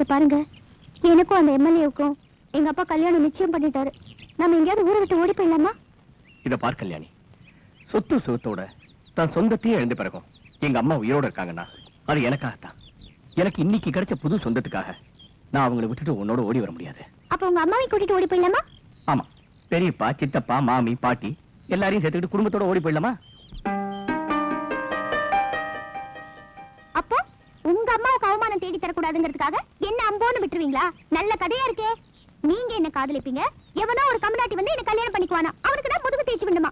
இது பாருங்க. எனக்கும் அந்த எம்எல்ஏவுக்கும் எங்க அப்பா கல்யாணம் நிச்சயம் பண்ணிட்டாரு. நம்ம எங்கேயாவது ஊரை விட்டு ஓடி போயிடலாமா? இத பார் கல்யாணி. சொத்து சுகத்தோட தன் சொந்தத்தையே எழுந்து பிறகும் எங்க அம்மா உயிரோட இருக்காங்கன்னா அது எனக்காகத்தான். எனக்கு இன்னைக்கு கிடைச்ச புது சொந்தத்துக்காக நான் அவங்கள விட்டுட்டு உன்னோட ஓடி வர முடியாது. அப்ப உங்க அம்மாவை கூட்டிட்டு ஓடி போயிடலாமா? ஆமா. பெரியப்பா சித்தப்பா மாமி பாட்டி எல்லாரையும் சேர்த்துக்கிட்டு குடும்பத்தோட ஓடி போயிடலாமா? உங்க அம்மாவுக்கு அவமானம் தேடி தரக்கூடாதுங்கிறதுக்காக என்ன அம்போன்னு விட்டுருவீங்களா? நல்ல கதையா இருக்கே. நீங்க என்ன காதலிப்பீங்க? எவனோ ஒரு கம்நாட்டி வந்து என்ன கல்யாணம் பண்ணிக்குவானா? அவனுக்கு தான் முதுகு தேய்ச்சி விடுமா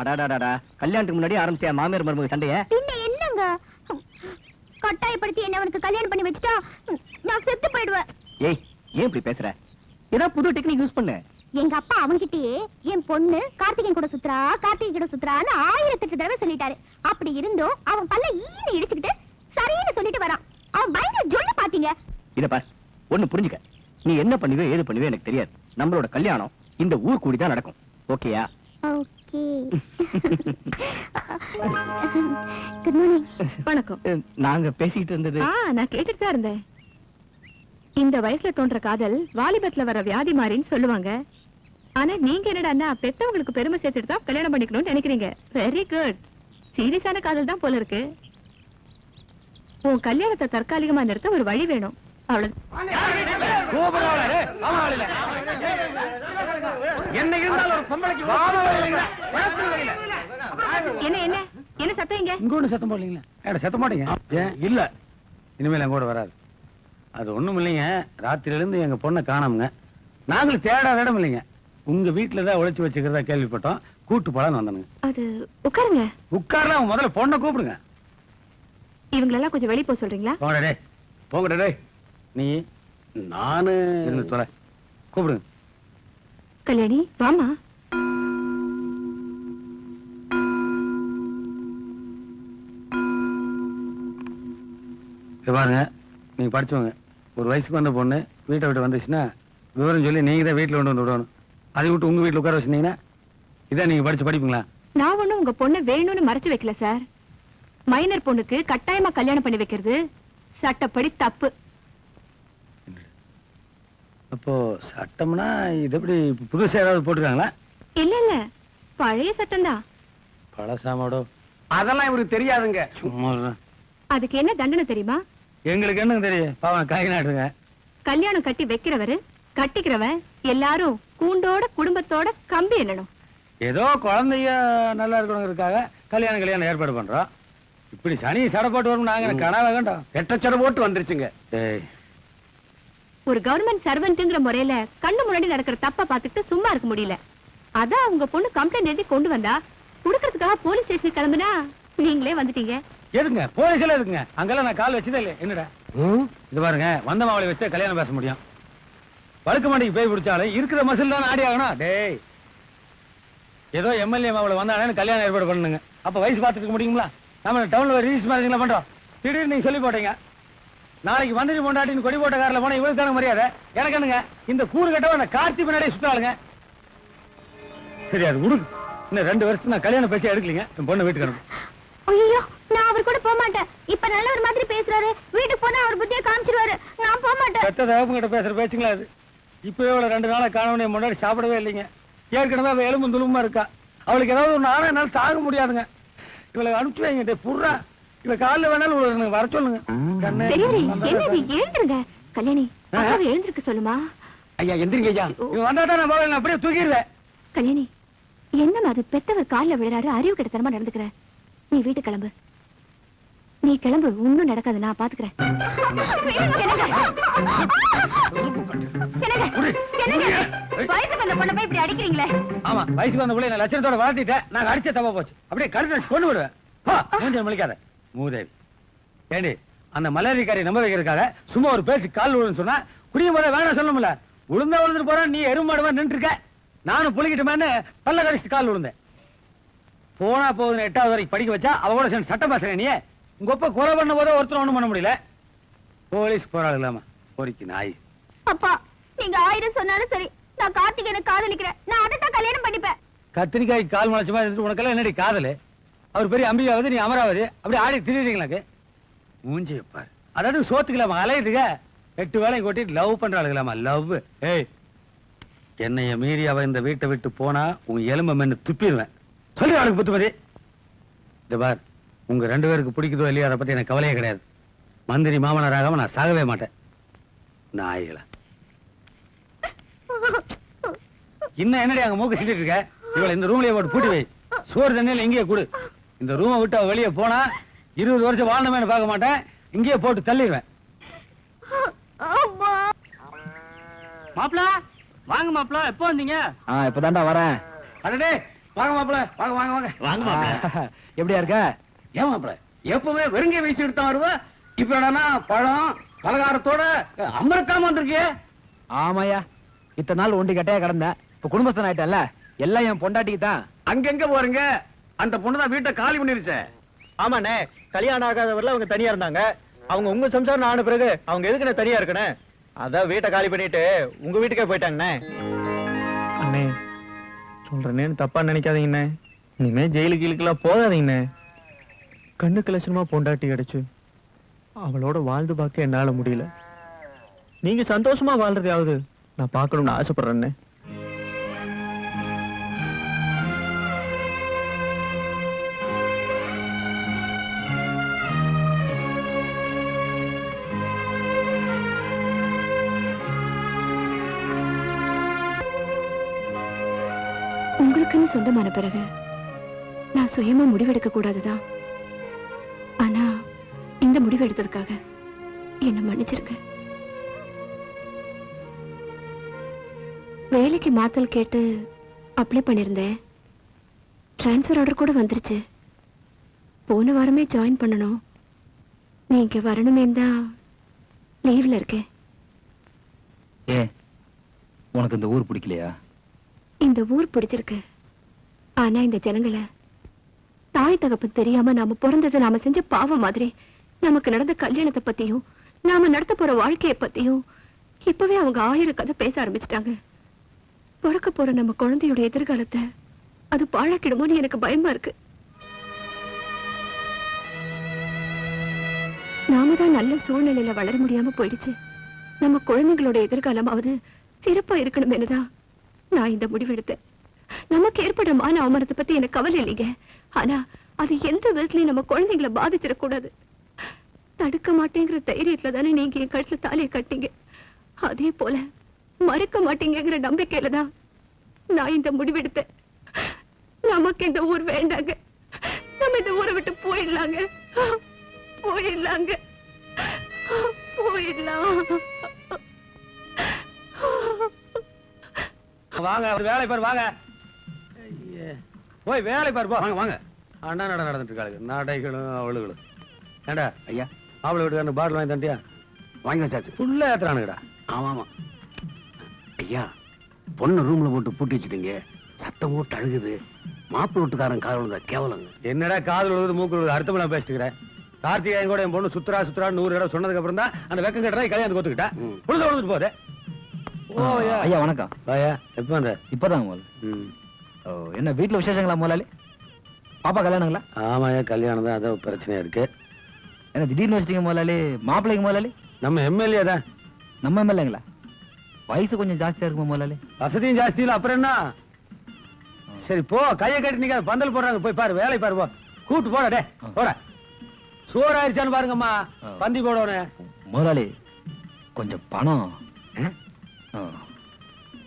அடாடாடாடா. கல்யாணத்துக்கு முன்னாடி ஆரம்பிச்ச மாமியார் மருமக சண்டைய? பின்ன என்னங்க? கட்டாயப்படுத்தி என்ன அவனுக்கு கல்யாணம் பண்ணி வச்சுட்டா நான் செத்து போயிடுவேன். ஏய் ஏன் இப்படி பேசுற? ஏதாவது புது டெக்னிக் யூஸ் பண்ணு. எங்க அப்பா அவன்கிட்டயே என் பொண்ணு கார்த்திகேயன் கூட சுத்துறா கார்த்திகை கூட சுத்துறான்னு ஆயிரத்தெட்டு தடவை சொல்லிட்டாரு. அப்படி இருந்தும் அவன் பல்ல ஈனு இடிச்சுக்கிட்டு சரின்னு சொல்லிட்டு வரான். அவன் பயங்கர ஜொல்லு பாத்தீங்க. இத பார் ஒண்ணு புரிஞ்சுக்க. நீ என்ன பண்ணுவே ஏது பண்ணுவே எனக்கு தெரியாது. நம்மளோட கல்யாணம் இந்த ஊர் கூடி தான் நடக்கும். ஓகேயா? ஓகே. குட் மார்னிங் வணக்கம். நாங்க பேசிட்டு இருந்தது ஆ நான் கேட்டுட்டு தான் இருந்தேன். இந்த வயசுல தோன்ற காதல் வாலிபத்துல வர வியாதி மாறின்னு சொல்லுவாங்க. ஆனா நீங்க என்னடான்னா பெத்தவங்களுக்கு பெருமை சேர்த்துட்டு தான் கல்யாணம் பண்ணிக்கணும்னு நினைக்கிறீங்க. வெரி குட் சீரியஸான காதல் தான் போல இருக்கு. உன் கல்யாணத்தை தற்காலிகமா நிறுத்த ஒரு வழி வேணும். அவ்வளவு என்ன இருந்தாலும் ஒரு பொம்பளைக்கு என்ன என்ன? என்ன சத்தம் இங்க? இங்க ஒண்ணு சத்தம் போடலீங்களா? ஏடா சத்தம் மாட்டீங்க ஏன்? இல்ல. இனிமேல் எங்க கூட வராது. அது ஒண்ணும் இல்லைங்க. ராத்திரில இருந்து எங்க பொண்ணை காணோமுங்க. நாங்களும் தேடாத இடம் இல்லைங்க. உங்க வீட்டுல தான் உழைச்சு வச்சுக்கிறதா கேள்விப்பட்டோம். கூட்டு போலான்னு வந்தனுங்க. அது உட்காருங்க. உட்காரலாம் முதல்ல பொண்ணை கூப்பிடுங்க. இவங்களெல்லாம் கொஞ்சம் வெளிய போக சொல்றீங்களா? போங்கடா டேய் போங்கடா டேய். நீ நானு இருந்து தொலை கூப்பிடுங்க. கல்யாணி வாமா பாருங்க நீங்க படிச்சவங்க ஒரு வயசுக்கு வந்த பொண்ணு வீட்டை விட்டு வந்துச்சுன்னா விவரம் சொல்லி நீங்க தான் வீட்டுல கொண்டு வந்து விடணும். அதை விட்டு உங்க வீட்டுல உட்கார வச்சிருந்தீங்கன்னா இதான் நீங்க படிச்சு படிப்பீங்களா? நான் ஒண்ணும் உங்க பொண்ணை வேணும்னு மறைச்சு வைக்கல சார். மைனர் பொண்ணுக்கு கட்டாயமா கல்யாணம் பண்ணி வைக்கிறது? சட்டப்படி தப்பு. அப்போ சட்டம்னா இது எப்படி புதுசா ஏதாவது போட்டுருக்காங்களா? இல்ல இல்ல. பழைய சட்டம் தான் பழசாமோடோ அதெல்லாம் இவருக்கு தெரியாதுங்க. சும்மா. அதுக்கு என்ன தண்டனை தெரியுமா? எங்களுக்கு என்னங்க தெரியும்? பாவம் காய் நாட்டுங்க. கல்யாணம் கட்டி வைக்கிறவரு கட்டிக்கிறவன் எல்லாரும் கூண்டோட குடும்பத்தோட கம்பி எண்ணணும் ஏதோ குழந்தைய நல்லா இருக்கணுங்கிறதுக்காக கல்யாணம் கல்யாணம் ஏற்பாடு பண்றோம். இப்படி சனி சடை போட்டு வரும் நாங்க கனவே வேண்டாம். எட்டச்சட போட்டு வந்துருச்சுங்க. ஒரு கவர்மெண்ட் சர்வெண்ட்ங்கிற முறையில கண்ணு முன்னாடி நடக்கிற தப்ப பார்த்துட்டு சும்மா இருக்க முடியல. அதான் உங்க பொண்ணு கம்ப்ளைண்ட் எழுதி கொண்டு வந்தா குடுக்கறதுக்காக போலீஸ் ஸ்டேஷனுக்கு கிளம்புனா நீங்களே வந்துட்டீங்க. எதுங்க? போலீஸ்ல எதுங்க? அங்கெல்லாம் நான் கால் வச்சதே இல்லை என்னடா? இது பாருங்க வந்த மாவளை வச்சு கல்யாணம் பேச முடியும். வழுக்க மாட்டிக்கு போய் பிடிச்சாலும் இருக்கிற மசில் தான் ஆடி ஆகணும். டேய். ஏதோ எம்எல்ஏ மாவளை வந்தாலும் கல்யாணம் ஏற்பாடு பண்ணுங்க. அப்ப வயசு பார்த்துக்க முடியுங்களா? நம்ம டவுன்ல ரிலீஸ் மேரேஜ்ல பண்றோம். திடீர்னு நீங்க சொல்லி போட்டீங்க. நாளைக்கு வந்துட்டு பொண்டாட்டின்னு கொடி போட்ட காரில் போனா இவருக்கு தானே மரியாதை? எனக்கு என்னங்க இந்த கூறு கட்டவன் அந்த கார்த்தி பின்னாடியே சுத்தாளுங்க சரி அது விடுங்க இன்னும் ரெண்டு வருஷத்துக்கு நான் கல்யாணம் பேசி எடுக்கலீங்க. என் பொண்ணு வீட்டுக்கு. ஐயோ நான் அவர் கூட போக மாட்டேன். இப்ப நல்ல ஒரு மாதிரி பேசுறாரு. வீட்டுக்கு போனா அவர் புத்திய காமிச்சிருவாரு. நான் போக மாட்டேன். பெத்த தகப்பங்கிட்ட பேசுற பேச்சுங்களா அது இப்பவே இவ்வளவு ரெண்டு நாளா காணவனே முன்னாடி சாப்பிடவே இல்லைங்க. ஏற்கனவே அவ எலும்பு துலும்பா இருக்கா. அவளுக்கு ஏதாவது ஒரு நாளே என்னால தாங்க முடியாதுங்க. இவளை அனுப்பிச்சு டேய், புர்றா. இவ காலைல வேணாலும் ஒரு வர சொல்லுங்க. என்ன எழுந்துருங்க. கல்யாணி எழுந்திருக்க சொல்லுமா? ஐயா எந்திரிங்க ஐயா. இவன் வந்தாதான் நான் போகல, அப்படியே தூக்கிடுவேன் கல்யாணி என்னம்மா அது பெத்தவர் கால்ல விழுறாரு அறிவு கிட்டத்தனமா நடந்துக்கிற? நீ வீட்டு கிளம்பு. நீ கிளம்பு. ஒண்ணும் நடக்காது. நான் பாத்துக்கிறேன். வயசுக்கு வந்த பொண்ணை போய் இப்படி அடிக்கிறீங்களே. ஆமா வயசுக்கு வந்த பிள்ளை நான் லட்சணத்தோட வளர்த்திட்டேன். நான் அடிச்ச தப்பா போச்சு. அப்படியே வச்சு கொண்டு விடுவேன் முழிக்காத. மூதேவி. ஏண்டி அந்த மலேரிக்காரி நம்ப வைக்கிறதுக்காக சும்மா ஒரு பேச்சு கால் விழுன்னு சொன்னா குடியும் போத வேணாம் சொல்லணும்ல. உளுந்தா விழுந்துட்டு போறான் நீ எருமாடு மாதிரி நின்று இருக்க. நானும் புளிக்கிட்டுமேன்னு பல்ல கடிச்சிட்டு கால் விழுந்தேன் போனா போகுதுன்னு எட்டாவது வரைக்கும் படிக்க வச்சா அவ கூட சேர்ந்து சட்டம் பேசுறேன் நீ உங்க ஒப்ப கொலை பண்ண போதே ஒருத்தர் ஒண்ணும் பண்ண முடியல. போலீஸ் போராடு இல்லாம பொறிக்கு நாய். அப்பா நீங்க ஆயிரம் சொன்னாலும் சரி நான் கார்த்திகேயனை காதலிக்கிறேன். நான் அதை தான் கல்யாணம் பண்ணிப்பேன். கத்திரிக்காய் கால் முளைச்ச மாதிரி இருந்துட்டு உனக்கெல்லாம் என்னடி காதலு? அவர் பெரிய அம்பிகாவது நீ அமராவதி அப்படி ஆடி திரியுறீங்களாக்கு மூஞ்சி வைப்பார் அதாவது சோத்துக்கலாமா? அலையுதுங்க எட்டு வேலையும் கொட்டிட்டு லவ் பண்றாளுங்களாமா லவ் ஏய் என்னைய மீறி அவ இந்த வீட்டை விட்டு போனா உன் எலும்ப மென்னு துப்பிடுவேன். சொல்லி அவளுக்கு புத்துமதி. இந்த பார். உங்க ரெண்டு பேருக்கு பிடிக்குதோ இல்லையோ அதை பத்தி எனக்கு கவலையே கிடையாது. மந்திரி மாமனாராகாம நான் சாகவே மாட்டேன். நாய்களா இன்னும் என்னடி அங்க மூக்க சிந்திட்டு இருக்க? இவளை இந்த ரூம்லயே போட்டு பூட்டி வை. சோறு தண்ணியில இங்கேயே கொடு. இந்த ரூமை விட்டு அவ வெளியே போனா இருபது வருஷம் வாழ்ந்தமே பார்க்க மாட்டேன்? இங்கேயே போட்டு தள்ளிடுவேன் மாப்பிள வாங்க மாப்பிள எப்போ வந்தீங்க? ஆ இப்பதான்டா வரேன். அடடே வாங்க மாப்பிள வாங்க வாங்க வாங்க. வாங்க மாப்பிள. எப்படியா இருக்க? ஏன் மாப்பிள? எப்பவுமே வெறுங்க வீசி எடுத்தா வருவ? இப்ப என்னன்னா பழம் பலகாரத்தோட அமரக்காம வந்திருக்கியே. ஆமாயா இத்தனை நாள் ஒண்டி கட்டையா கிடந்தேன். இப்ப குடும்பஸ்தன் ஆயிட்டேன்ல. எல்லாம் என் பொண்டாட்டிக்கு தான். அங்கெங்க போறீங்க? அந்த பொண்ணு தான் வீட்டை காலி பண்ணிருச்சே. ஆமாண்ணே கல்யாணம் ஆகாதவர்ல அவங்க தனியா இருந்தாங்க. அவங்க உங்க சம்சாரம் ஆன பிறகு அவங்க எதுக்கு தனியா இருக்கணும்? அதான் வீட்டை காலி பண்ணிட்டு உங்க வீட்டுக்கே போயிட்டாங்கண்ணே. அண்ணே சொல்றேன்னு தப்பா நினைக்காதீங்கண்ணே. இனிமே ஜெயிலுக்கு கீழுக்கெல்லாம் போகாதீங்கண்ணே. கண்ணுக்கு லட்சணமா பொண்டாட்டி கிடைச்சு அவளோட வாழ்ந்து பார்க்க என்னால முடியல. நீங்க சந்தோஷமா வாழ்றதையாவது நான் பார்க்கணும்னு ஆசைப்படுறேன்னே. உங்களுக்குன்னு சொந்தமான பிறகு நான் சுயமா முடிவெடுக்க கூடாதுதான். முடிவு எடுத்ததுக்காக என்ன மன்னிச்சிருக்க வேலைக்கு மாத்தல் கேட்டு அப்ளை பண்ணிருந்தேன். ட்ரான்ஸ்ஃபர் ஆர்டர் கூட வந்துருச்சு. போன வாரமே ஜாயின் பண்ணணும். நீங்க வரணுமே தான் லீவ்ல இருக்கேன். ஏ உனக்கு இந்த ஊர் பிடிக்கலையா? இந்த ஊர் பிடிச்சிருக்கு. ஆனா இந்த ஜனங்களை தாய் தகப்பன் தெரியாம நாம பிறந்தது நாம செஞ்ச பாவம் மாதிரி. நமக்கு நடந்த கல்யாணத்தை பத்தியும் நாம நடத்த போற வாழ்க்கையை பத்தியும் இப்பவே அவங்க ஆயிரம் கதை பேச ஆரம்பிச்சிட்டாங்க. பிறக்க போற நம்ம குழந்தையோட எதிர்காலத்தை அது பாழாக்கிடுமோன்னு எனக்கு பயமா இருக்கு. நாம தான் நல்ல சூழ்நிலையில வளர முடியாம போயிடுச்சு. நம்ம குழந்தைங்களோட எதிர்காலமாவது சிறப்பா இருக்கணும் என்னதான் நான் இந்த முடிவெடுத்தேன். நமக்கு ஏற்படும் மான அவமானத்தை பத்தி எனக்கு கவலை இல்லைங்க. ஆனா அது எந்த விதத்துலயும் நம்ம குழந்தைங்களை பாதிச்சிடக்கூடாது. தடுக்க மாட்டேங்கிற தைரியத்துல தானே நீங்க என் கழுத்துல தாலியை கட்டிங்க. அதே போல மறுக்க மாட்டீங்கிற நம்பிக்கையில தான் நான் இந்த முடிவெடுத்தேன். நமக்கு இந்த ஊர் வேண்டாங்க. நம்ம இந்த ஊரை விட்டு போயிடலாங்க. போயிடலாங்க. போயிடலாம். வாங்க அவர் வேலை பாரு வாங்க. ஐயே. போய் வேலை பாரு வாங்க வாங்க. அண்ணா நட நடந்துட்டு இருக்காளுங்க. நடைகளும் அவளுகளும் ஏண்டா ஐயா? அவளை வீட்டுக்காரன் பாட்டில் வாங்கி தண்டியா வாங்கி வச்சாச்சு. ஃபுல்லா ஏத்துறானுங்கடா. ஆமா ஆமா ஐயா பொண்ணு ரூம்ல போட்டு பூட்டி வச்சுட்டீங்க. சத்தம் போட்டு அழுகுது. மாப்பிள்ளை வீட்டுக்காரன் காதல் விழுந்தா கேவலங்க. என்னடா காதல் விழுது மூக்கு விழுது அடுத்த பேசிட்டு இருக்கிறேன். கார்த்திகேயன் கூட என் பொண்ணு சுத்துறா சுத்துறா நூறு இடம் சொன்னதுக்கு அப்புறம் தான் அந்த வெக்கம் கட்டுறா கல்யாணம் கொத்துக்கிட்டா ம். உழுது உழுதுட்டு போதே ஓ ஐயா. வணக்கம். ஐயா எப்போ அந்த இப்பதாங்க முதல்ல. ஓ என்ன வீட்டுல விசேஷங்களா முதலாளி? பாப்பா கல்யாணங்களா? ஆமாயா கல்யாணம் தான் அதான் பிரச்சனையா இருக்கு. என்ன திடீர்னு வச்சிட்டீங்க முதலாளி? மாப்பிள்ளைங்க முதலாளி? நம்ம எம்எல்ஏ தான். நம்ம எம்எல்ஏங்களா வயசு கொஞ்சம் ஜாஸ்தியா இருக்குமா முதலாளி? வசதியும் ஜாஸ்தி இல்ல அப்புறம் என்ன? சரி போ. கையை கட்டி நிக்காத பந்தல் போடுறாங்க. போய் பாரு வேலை பாரு போ. கூட்டு போட டே போட. சோறு ஆயிடுச்சான்னு பாருங்கம்மா. பந்தி போடணும் முதலாளி கொஞ்சம் பணம்.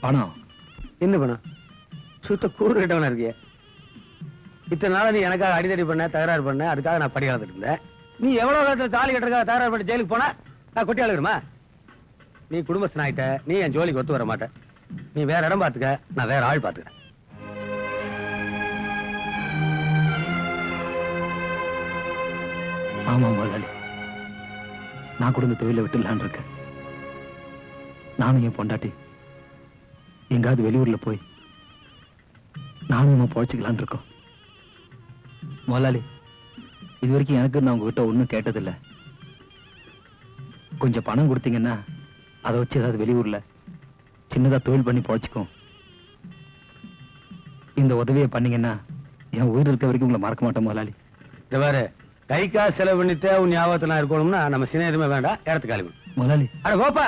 பணம். என்ன பண்ணும் சுத்த கூறு கிட்டவன இருக்கிய. இத்தனை நாளா நீ எனக்காக அடிதடி பண்ண தகராறு பண்ண அதுக்காக நான் படி வளர்த்துட்டு இருந்தேன். நீ எவ்வளவு காலத்துல தாலி கட்டுறதுக்காக தகராறு பண்ணி ஜெயிலுக்கு போனா? நான் கொட்டி அழுகிறமா நீ குடும்பஸ்தன் ஆயிட்ட நீ என் ஜோலிக்கு ஒத்து வர மாட்ட. நீ வேற இடம் பாத்துக்க நான் வேற ஆள் பாத்துக்கிறேன். ஆமா முதலாளி. நான் கூட இந்த தொழிலை இருக்கேன். நானும் என் பொண்டாட்டி. எங்காவது வெளியூர்ல போய் நானும் நம்ம பொழைச்சிக்கலான்னு இருக்கோம். முதலாளி இது வரைக்கும் எனக்கு நான் உங்ககிட்ட ஒன்றும் கேட்டதில்ல. கொஞ்சம் பணம் கொடுத்தீங்கன்னா அதை வச்சு ஏதாவது வெளியூர்ல சின்னதா தொழில் பண்ணி பொழைச்சிக்கும் இந்த உதவியை பண்ணீங்கன்னா என் உயிர் இருக்க வரைக்கும் உங்களை மறக்க மாட்டேன் முதலாளி. இந்த பாரு கை காசு செலவு பண்ணிட்டு உன் ஞாபகத்துல நான் இருக்கணும்னா நம்ம சின்ன எதுவுமே வேண்டாம் இடத்துக்கு கிளம்பு. முதலாளி. அட போப்பா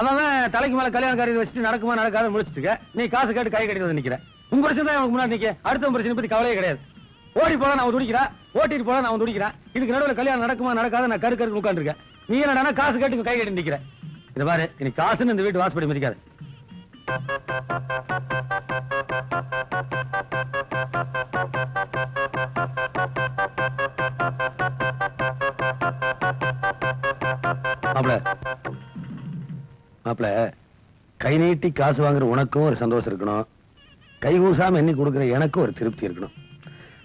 அவன் தலைக்கு மேல கல்யாண காரியத்தை வச்சுட்டு நடக்குமா நடக்காத முடிச்சிட்டு நீ காசு கேட்டு கை கட்டி வந்து நிக்கிற. உன் பிரச்சனை தான் உனக்கு முன்னாடி நிக்க. அடுத்த பிரச்சனை பத்தி கவலையே கிடையாது. ஓடி போல நான் துடிக்கிறேன் ஓட்டிட்டு போல நான் துடிக்கிறேன் இதுக்கு நடுவில் கல்யாணம் நடக்குமா நடக்காத? நான் கரு கருக்கு உட்காந்துருக்கேன் நீ என்னடா காசு கேட்டு கை கட்டி நிற்கிறேன் இத பாரு நீ காசுன்னு இந்த வீட்டு வாசப்படி மதிக்காது. மாப்பிள கை நீட்டி காசு வாங்குற உனக்கும் ஒரு சந்தோஷம் இருக்கணும். கை கூசாம எண்ணி கொடுக்குற எனக்கும் ஒரு திருப்தி இருக்கணும்.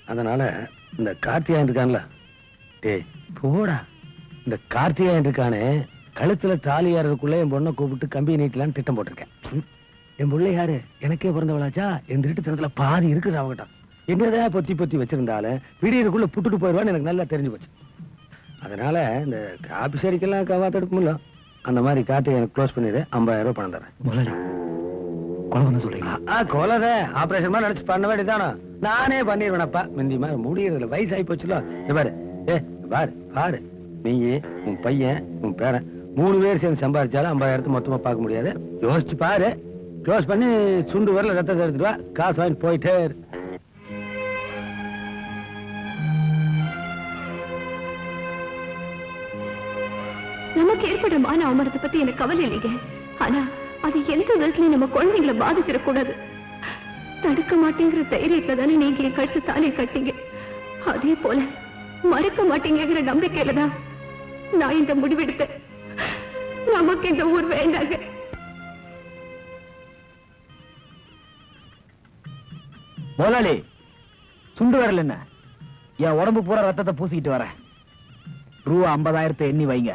அதனால இந்த கார்த்திகாயன் இருக்கான்ல. டேய் போடா. இந்த கார்த்திகாயன் இருக்கானே கழுத்துல தாலி ஏறதுக்குள்ள என் பொண்ணை கூப்பிட்டு கம்பி நீட்டலான்னு திட்டம் போட்டிருக்கேன். என் பிள்ளை யாரு? எனக்கே பிறந்தவளாச்சா? என் திருட்டுத்தனத்துல பாதி இருக்குது அவகிட்ட? என்னதான் பொத்தி பொத்தி வச்சிருந்தாலும் விடியறதுக்குள்ள புட்டுட்டு போயிடுவான்னு எனக்கு நல்லா தெரிஞ்சு போச்சு. அதனால இந்த ஆபிசரிக்கெல்லாம் கவா தடுக்குமில்ல அந்த மாதிரி கார்த்திகை எனக்கு க்ளோஸ் பண்ணிடு ஐம்பதாயிரம் ரூபாய் பணம் தரேன். கொலை பண்ண சொல்றீங்களா? ஆ கொலத ஆபரேஷன் மாதிரி நினைச்சு பண்ண வேண்டியதானோ நானே பண்ணிடுவேனப்பா மிந்தி மாதிரி முடியறதுல வயசாகி போச்சுல. பாரு. ஏ பாரு பாரு. நீங்க உன் பையன் உன் பேரன் மூணு பேர் சேர்ந்து சம்பாதிச்சாலும் ஐம்பதாயிரத்து மொத்தமா பார்க்க முடியாது. யோசிச்சு பாரு. க்ளோஸ் பண்ணி சுண்டு வரல ரத்தத்தை எடுத்துட்டு வா. காசு வாங்கி போயிட்டே நமக்கு ஏற்படும் மான அவமானத்தை பத்தி எனக்கு கவலை இல்லைங்க. ஆனா அது எந்த விதத்துலயும் நம்ம குழந்தைங்களை பாதிச்சிடக்கூடாது. தடுக்க மாட்டேங்கிற தைரியத்துல தானே நீங்க என் கழுத்து தாலியை கட்டிங்க. அதே போல மறுக்க மாட்டேங்கிற நம்பிக்கையில தான் நான் இந்த முடிவெடுத்தேன். நமக்கு இந்த ஊர் வேண்டாங்க. முதலாளி சுண்டு வரல என்ன? என் உடம்பு பூரா ரத்தத்தை பூசிக்கிட்டு வரேன். ரூபா ஐம்பதாயிரத்தை எண்ணி வைங்க.